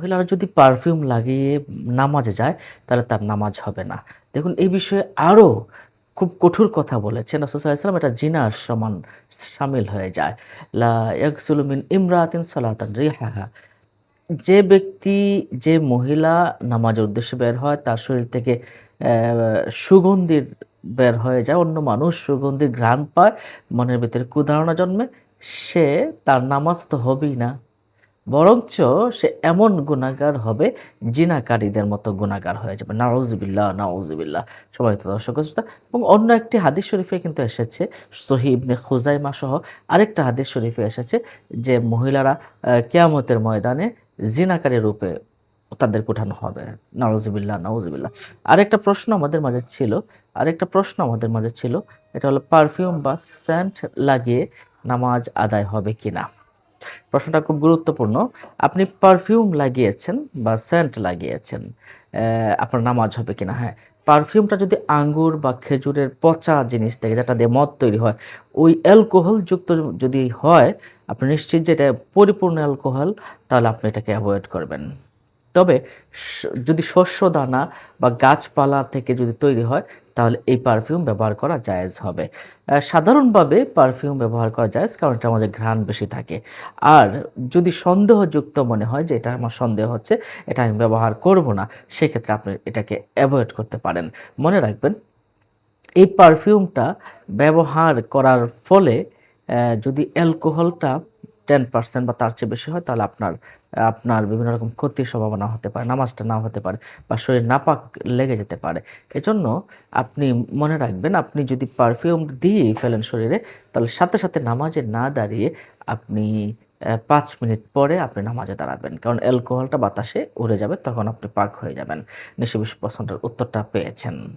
মহিলারা যদি পারফিউম লাগিয়ে নামাজে যায়, তাহলে তার নামাজ হবে না। দেখুন, এই বিষয়ে আরও খুব কঠোর কথা বলেছেন রসুলাম এটা জিনার সমান সামিল হয়ে যায়। লা ইয়াকসুলুমিন ইমরাতিন সালাতান রিহাহা। যে ব্যক্তি, যে মহিলা নামাজের উদ্দেশ্যে বের হয়, তার শরীর থেকে সুগন্ধির বের হয়ে যায়। অন্য মানুষ সুগন্ধির ঘ্রাণ পায়, মনের ভিতরে কুধারণা জন্মে, সে তার নামাজ তো হবেই না। বরঞ্চ সে এমন গুণাগার হবে জিনাকারীদের মতো গুণাগার হয়ে যাবে। নাউজবিল্লাহ নাউজবিল্লাহ। সবাই তো দর্শক শ্রোতা। এবং অন্য একটি হাদিস শরীফে কিন্তু এসেছে সহি ইবনে খুজাইমা সহ আরেকটা হাদিস শরীফে এসেছে যে মহিলারা কেয়ামতের ময়দানে জিনাকারী রূপে তাদের উঠানো হবে। নাউজবিল্লাহ নাউজবিল্লাহ। আরেকটা প্রশ্ন আমাদের মাঝে ছিল, আরেকটা প্রশ্ন আমাদের মাঝে ছিল। এটা হলো পারফিউম বা সেন্ট লাগিয়ে নামাজ আদায় হবে কিনা? প্রশ্নটা খুব গুরুত্বপূর্ণ। আপনি পারফিউম লাগিয়েছেন বা সেন্ট লাগিয়েছেন আপনার নামাজ হবে কিনা? হ্যাঁ পারফিউমটা যদি আঙ্গুর বা খেজুরের পচা জিনিস থেকে, যেটা দিয়ে মদ তৈরি হয়, ওই অ্যালকোহল যুক্ত যদি হয়, আপনি নিশ্চিত যে এটা পরিপূর্ণ অ্যালকোহল তাহলে আপনি এটাকে অ্যাভয়েড করবেন। তবে যদি শস্য দানা বা গাছপালা থেকে যদি তৈরি হয় তাহলে এই পারফিউম ব্যবহার করা জায়েজ হবে। সাধারণভাবে পারফিউম ব্যবহার করা জায়েজ কারণ এটা আমাদের ঘ্রাণ বেশি থাকে। আর যদি সন্দেহযুক্ত মনে হয় যে এটা আমার সন্দেহ হচ্ছে, এটা আমি ব্যবহার করব না, সেক্ষেত্রে আপনি এটাকে অ্যাভয়েড করতে পারেন। মনে রাখবেন, এই পারফিউমটা ব্যবহার করার ফলে যদি অ্যালকোহলটা টেন পার্সেন্ট বা তার চেয়ে বেশি হয়, তাহলে আপনার আপনার বিভিন্ন রকম ক্ষতির সম্ভাবনা হতে পারে, নামাজটা না হতে পারে বা শরীর নাপাক লেগে যেতে পারে। এজন্য আপনি মনে রাখবেন, আপনি যদি পারফিউম দিয়েই ফেলেন শরীরে, তাহলে সাথে সাথে নামাজে না দাঁড়িয়ে আপনি পাঁচ মিনিট পরে আপনি নামাজে দাঁড়াবেন। কারণ অ্যালকোহলটা বাতাসে উড়ে যাবে, তখন আপনি পাক হয়ে যাবেন। নিশ্চয় বিশ প্রশ্নটার উত্তরটা পেয়েছেন।